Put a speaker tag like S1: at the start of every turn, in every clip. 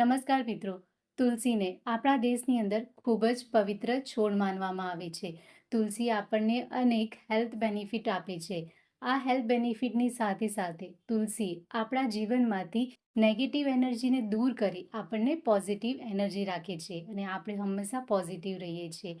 S1: નમસ્કાર મિત્રો. તુલસીને આપણા દેશની અંદર ખૂબ જ પવિત્ર છોડ માનવામાં આવે છે. તુલસી આપણને અનેક હેલ્થ બેનિફિટ આપે છે. આ હેલ્થ બેનિફિટની સાથે સાથે તુલસી આપણા જીવનમાંથી નેગેટિવ એનર્જીને દૂર કરી આપણને પોઝિટિવ એનર્જી રાખે છે અને આપણે હંમેશા પોઝિટિવ રહીએ છીએ.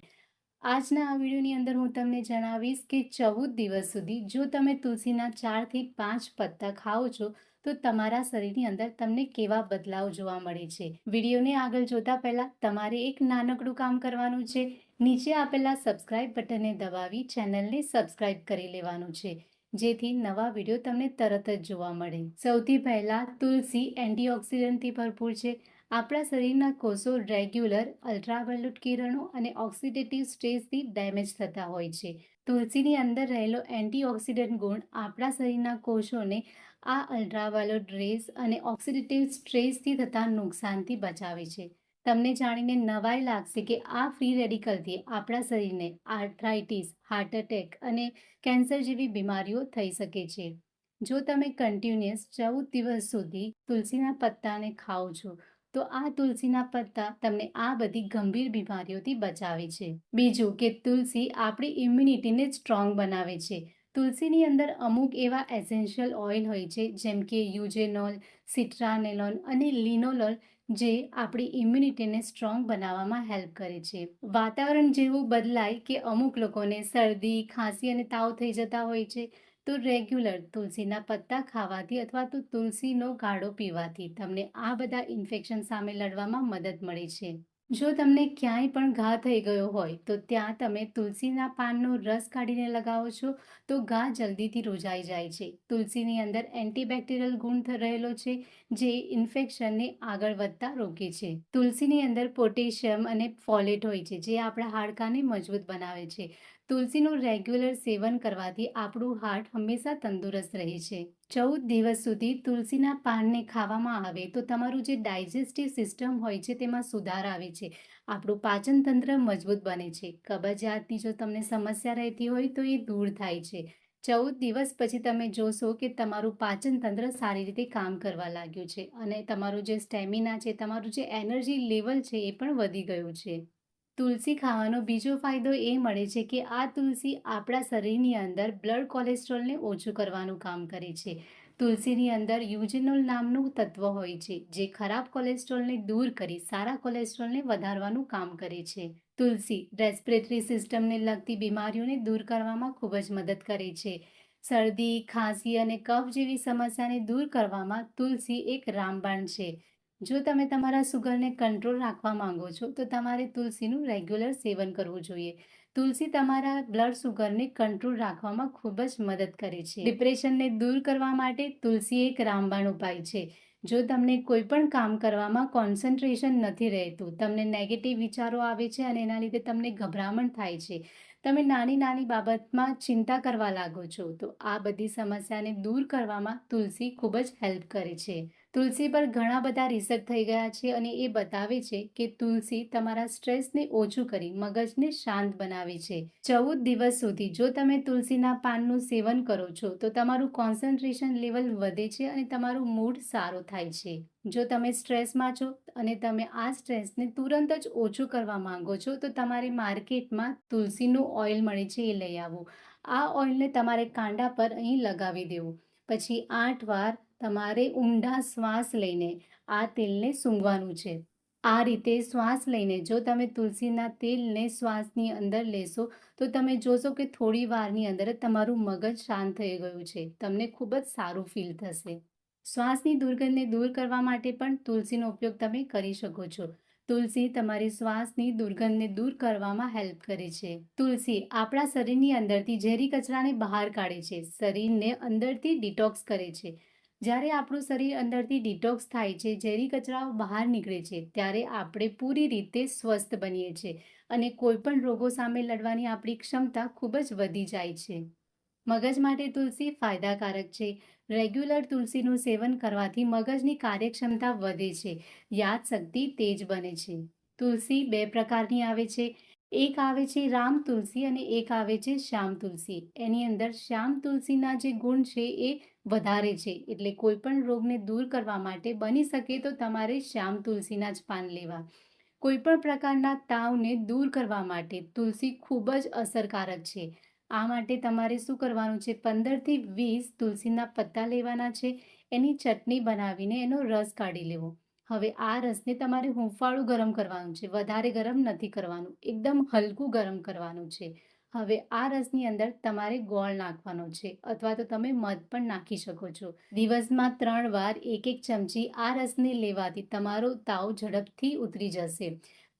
S1: આજના આ વિડીયોની અંદર હું તમને જણાવીશ કે ચૌદ દિવસ સુધી જો તમે તુલસીના ચારથી પાંચ પત્તા ખાઓ છો તો તમારા શરીરની અંદર તમને કેવા બદલાવ જોવા મળે છે? વિડીયોને આગળ જોતા પહેલા તમારે એક નાનકડું કામ કરવાનું છે. નીચે આપેલા સબસ્ક્રાઇબ બટનને દબાવી ચેનલને સબસ્ક્રાઇબ કરી લેવાનું છે. જેથી નવા વીડિયો તમને તરત જ જોવા મળે. સૌથી પહેલાં તુલસી એન્ટીઓક્સિડન્ટથી ભરપૂર છે. આપણા શરીરના કોષો રેગ્યુલર અલ્ટ્રાવાયોલેટ કિરણો અને ઓક્સિડેટિવ સ્ટ્રેસથી ડેમેજ થતા હોય છે. તુલસીની અંદર રહેલો એન્ટીઓક્સિડન્ટ ગુણ આપણા શરીરના કોષોને આ અલ્ટ્રાવાયોલેટ રેઝ અને ઓક્સિડેટિવ સ્ટ્રેસથી થતા નુકસાનથી બચાવે છે. તમને જાણીને નવાઈ લાગશે કે આ ફ્રી રેડિકલથી આપણા શરીરને આર્થરાઇટીસ, હાર્ટ એટેક અને કેન્સર જેવી બીમારીઓ થઈ શકે છે. જો તમે કન્ટિન્યુઅસ ચૌદ દિવસ સુધી તુલસીના પત્તાને ખાઓ છો, તો આ તુલસીના પત્તા તમને આ બધી ગંભીર બીમારીઓથી બચાવે છે. બીજું કે તુલસી આપણી ઇમ્યુનિટીને સ્ટ્રોંગ બનાવે છે. તુલસીની અંદર અમુક એવા એસેન્શિયલ ઓઇલ હોય છે, જેમ કે યુજેનોલ, સિટ્રાનેલોન અને લિનોલોલ, જે આપણી ઇમ્યુનિટીને સ્ટ્રોંગ બનાવવામાં હેલ્પ કરે છે. વાતાવરણ જેવું બદલાય કે અમુક લોકોને શરદી, ખાંસી અને તાવ થઈ જતા હોય છે, તો રેગ્યુલર તુલસીના પત્તા ખાવાથી અથવા તો તુલસીનો ગાળો પીવાથી તમને આ બધા ઇન્ફેક્શન સામે લડવામાં મદદ મળે છે. જો તમને ક્યાંય પણ ઘા થઈ ગયો હોય, તો ત્યાં તમે તુલસીના પાનનો રસ કાઢીને લગાવો છો, તો ઘા જલ્દીથી રોજાઈ જાય છે. તુલસીની અંદર એન્ટીબેક્ટેરિયલ ગુણ રહેલો છે, જે ઇન્ફેક્શનને આગળ વધતા રોકે છે. તુલસીની અંદર પોટેશિયમ અને ફોલેટ હોય છે, જે આપણા હાડકાને મજબૂત બનાવે છે. તુલસીનું રેગ્યુલર સેવન કરવાથી આપણું હાર્ટ હંમેશા તંદુરસ્ત રહે છે. ચૌદ દિવસ સુધી તુલસીના પાનને ખાવામાં આવે તો તમારું જે ડાયજેસ્ટિવ સિસ્ટમ હોય છે તેમાં સુધાર આવે છે. આપણું પાચનતંત્ર મજબૂત બને છે. કબજિયાતની જો તમને સમસ્યા રહેતી હોય તો એ દૂર થાય છે. ચૌદ દિવસ પછી તમે જોશો કે તમારું પાચન તંત્ર સારી રીતે કામ કરવા લાગ્યું છે અને તમારું જે સ્ટેમિના છે, તમારું જે એનર્જી લેવલ છે એ પણ વધી ગયું છે. તુલસી ખાવાનો બીજો ફાયદો એ મળે છે કે આ તુલસી આપણા શરીરની અંદર બ્લડ કોલેસ્ટ્રોલને ઓછું કરવાનું કામ કરે છે. તુલસીની અંદર યુજેનોલ નામનું તત્વ હોય છે, જે ખરાબ કોલેસ્ટ્રોલને દૂર કરી સારા કોલેસ્ટ્રોલને વધારવાનું કામ કરે છે. તુલસી રેસ્પિરેટરી સિસ્ટમને લગતી બીમારીઓને દૂર કરવામાં ખૂબ જ મદદ કરે છે. શરદી, ખાંસી અને કફ જેવી સમસ્યાને દૂર કરવામાં તુલસી એક રામબાણ છે. જો તમે તમારા સુગરને કંટ્રોલ રાખવા માંગો છો, તો તમારે તુલસીનું રેગ્યુલર સેવન કરવું જોઈએ. તુલસી તમારા બ્લડ સુગરને કંટ્રોલ રાખવામાં ખૂબ જ મદદ કરે છે. ડિપ્રેશનને દૂર કરવા માટે તુલસી એક રામબાણ ઉપાય છે. જો તમને કોઈ પણ કામ કરવામાં કોન્સન્ટ્રેશન નથી રહેતું, તમને નેગેટિવ વિચારો આવે છે અને એના લીધે તમને ગભરામણ થાય છે, તમે નાની નાની બાબતમાં ચિંતા કરવા લાગો છો, તો આ બધી સમસ્યાને દૂર કરવામાં તુલસી ખૂબ જ હેલ્પ કરે છે. તુલસી પર ઘણા બધા રિસર્ચ થઈ ગયા છે અને એ બતાવે છે કે તુલસી તમારા સ્ટ્રેસને ઓછું કરી, મગજને શાંત બનાવે છે. ચૌદ દિવસ સુધી જો તમે તુલસીના પાનનું સેવન કરો છો, તો તમારું કોન્સન્ટ્રેશન લેવલ વધે છે અને તમારું મૂડ સારો થાય છે. જો તમે સ્ટ્રેસમાં છો અને તમે આ સ્ટ્રેસને તુરંત જ ઓછું કરવા માંગો છો, તો તમારે માર્કેટમાં તુલસીનું ઓઇલ મળે છે એ લઈ આવવું આ ઓઇલને તમારે કાંડા પર અહીં લગાવી દેવું. પછી આઠ વાર તમારે ઊંડા શ્વાસ લઈને આ તેલને સૂંઘવાનું છે. આ રીતે શ્વાસ લઈને જો તમે તુલસીના તેલને શ્વાસની અંદર લેશો, તો તમે જોશો કે થોડી વારની અંદર તમારું મગજ શાંત થઈ ગયું છે. તમને ખૂબ જ સારું ફીલ થશે. શ્વાસની દુર્ગંધને દૂર કરવા માટે પણ તુલસીનો ઉપયોગ તમે કરી શકો છો. તુલસી તમારી શ્વાસની દુર્ગંધને દૂર કરવામાં હેલ્પ કરે છે. તુલસી આપણા શરીરની અંદરથી ઝેરી કચરાને બહાર કાઢે છે. શરીરને અંદરથી ડિટોક્સ કરે છે. જ્યારે આપણું શરીર અંદરથી ડિટોક્સ થાય છે, ઝેરી કચરાઓ બહાર નીકળે છે, ત્યારે આપણે પૂરી રીતે સ્વસ્થ બનીએ છીએ અને કોઈપણ રોગો સામે લડવાની આપણી ક્ષમતા ખૂબ જ વધી જાય છે. મગજ માટે તુલસી ફાયદાકારક છે. રેગ્યુલર તુલસીનું સેવન કરવાથી મગજની કાર્યક્ષમતા વધે છે. યાદશક્તિ તેજ બને છે. તુલસી બે પ્રકારની આવે છે. એક આવે છે રામ તુલસી અને એક આવે છે શ્યામ તુલસી. એની અંદર શ્યામ તુલસીના જે ગુણ છે એ વધારે છે. એટલે કોઈ પણ રોગને દૂર કરવા માટે બની શકે તો તમારે શ્યામ તુલસીના જ પાન લેવા. કોઈ પણ પ્રકારના તાવને દૂર કરવા માટે તુલસી ખૂબ જ અસરકારક છે. આ માટે તમારે શું કરવાનું છે? પંદરથી વીસ તુલસીના પત્તા લેવાના છે. એની ચટણી બનાવીને એનો રસ કાઢી લેવો. હવે આ રસને તમારે હૂંફાળું ગરમ કરવાનું છે, વધારે ગરમ નથી કરવાનું, એકદમ હલકું ગરમ કરવાનું છે. હવે આ રસની અંદર તમારે ગોળ નાખવાનો છે, અથવા તો તમે મધ પણ નાખી શકો છો. દિવસમાં ત્રણ વાર એક એક ચમચી આ રસને લેવાથી તમારો તાવ ઝડપથી ઉતરી જશે.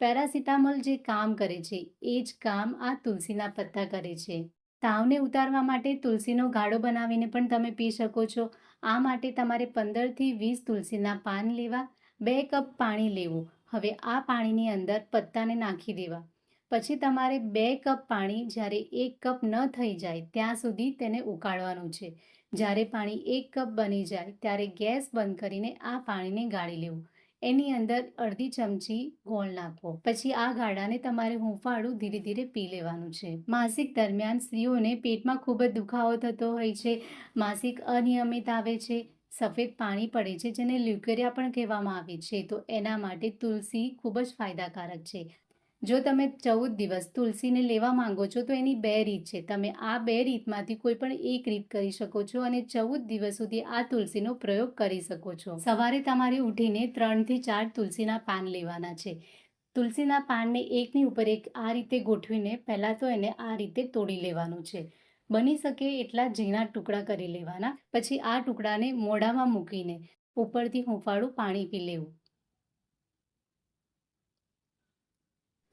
S1: પેરાસિટામોલ જે કામ કરે છે, એ જ કામ આ તુલસીના પત્તા કરે છે. તાવને ઉતારવા માટે તુલસીનો ગાળો બનાવીને પણ તમે પી શકો છો. આ માટે તમારે પંદરથી વીસ તુલસીના પાન લેવા બે કપ પાણી લેવું. હવે આ પાણીની અંદર પત્તાને નાખી દેવા. પછી તમારે બે કપ પાણી જ્યારે એક કપ ન થઈ જાય ત્યાં સુધી તેને ઉકાળવાનું છે. જ્યારે પાણી એક કપ બની જાય ત્યારે ગેસ બંધ કરીને આ પાણીને ગાળી લેવું. એની અંદર અડધી ચમચી ગોળ નાખવો. પછી આ ગાળાને તમારે હુંફાળું ધીરે ધીરે પી લેવાનું છે. માસિક દરમિયાન સ્ત્રીઓને પેટમાં ખૂબ જ દુખાવો થતો હોય છે. માસિક અનિયમિત આવે છે. સફેદ પાણી પડે છે, જેને લ્યુકેરિયા પણ કહેવામાં આવે છે. તો એના માટે તુલસી ખૂબ જ ફાયદાકારક છે. જો તમે ચૌદ દિવસ તુલસીને લેવા માંગો છો, તો એની બે રીત છે. તમે આ બે રીતમાંથી કોઈ પણ એક રીત કરી શકો છો અને ચૌદ દિવસ સુધી આ તુલસીનો પ્રયોગ કરી શકો છો. સવારે તમારે ઉઠીને ત્રણથી ચાર તુલસીના પાન લેવાના છે. તુલસીના પાનને એકની ઉપર એક આ રીતે ગોઠવીને પહેલાં તો એને આ રીતે તોડી લેવાનું છે. બની શકે એટલા ઝીણા ટુકડા કરી લેવાના. પછી આ ટુકડાને મોઢામાં મૂકીને ઉપરથી હુંફાળું પાણી પી લેવું.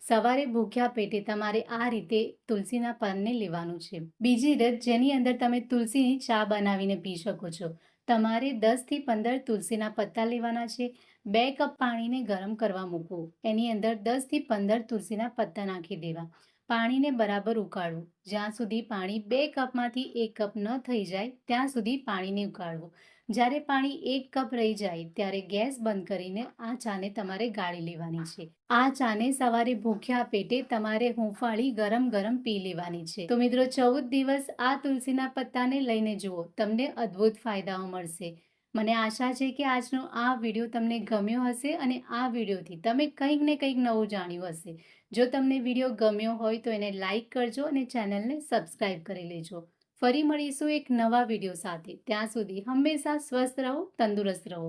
S1: સવારે ભૂખ્યા પેટે તમારે આ રીતે તુલસીના પાનને લેવાનું છે. બીજી રીત, જેની અંદર તમે તુલસીની ચા બનાવીને પી શકો છો. તમારે દસથી પંદર તુલસીના પત્તા લેવાના છે. બે કપ પાણીને ગરમ કરવા મૂકવું. એની અંદર દસથી પંદર તુલસીના પત્તા નાખી દેવા. પાણીને બરાબર ઉકાળવું. જ્યાં સુધી પાણી બે કપમાંથી એક કપ ન થઈ જાય, ત્યાં સુધી પાણીને ઉકાળવું. જ્યારે પાણી એક કપ રહી જાય, ત્યારે ગેસ બંધ કરીને આ ચાને તમારે ગાળી લેવાની છે. આ ચાને સવારે ભૂખ્યા પેટે તમારે હુંફાળી ગરમ ગરમ પી લેવાની છે. તો મિત્રો, ચૌદ દિવસ આ તુલસીના પત્તાને લઈને જુઓ, તમને અદ્ભુત ફાયદાઓ મળશે. મને આશા છે કે આજનો આ વીડિયો તમને ગમ્યો હશે અને આ વિડીયોથી તમે કંઈક ને કંઈક નવું જાણ્યું હશે. જો તમને વીડિયો ગમ્યો હોય તો એને લાઈક કરજો અને ચેનલને સબસ્ક્રાઈબ કરી લેજો. ફરી મળીશું એક નવા વીડિયો સાથે. ત્યાં સુધી હંમેશા સ્વસ્થ રહો, તંદુરસ્ત રહો.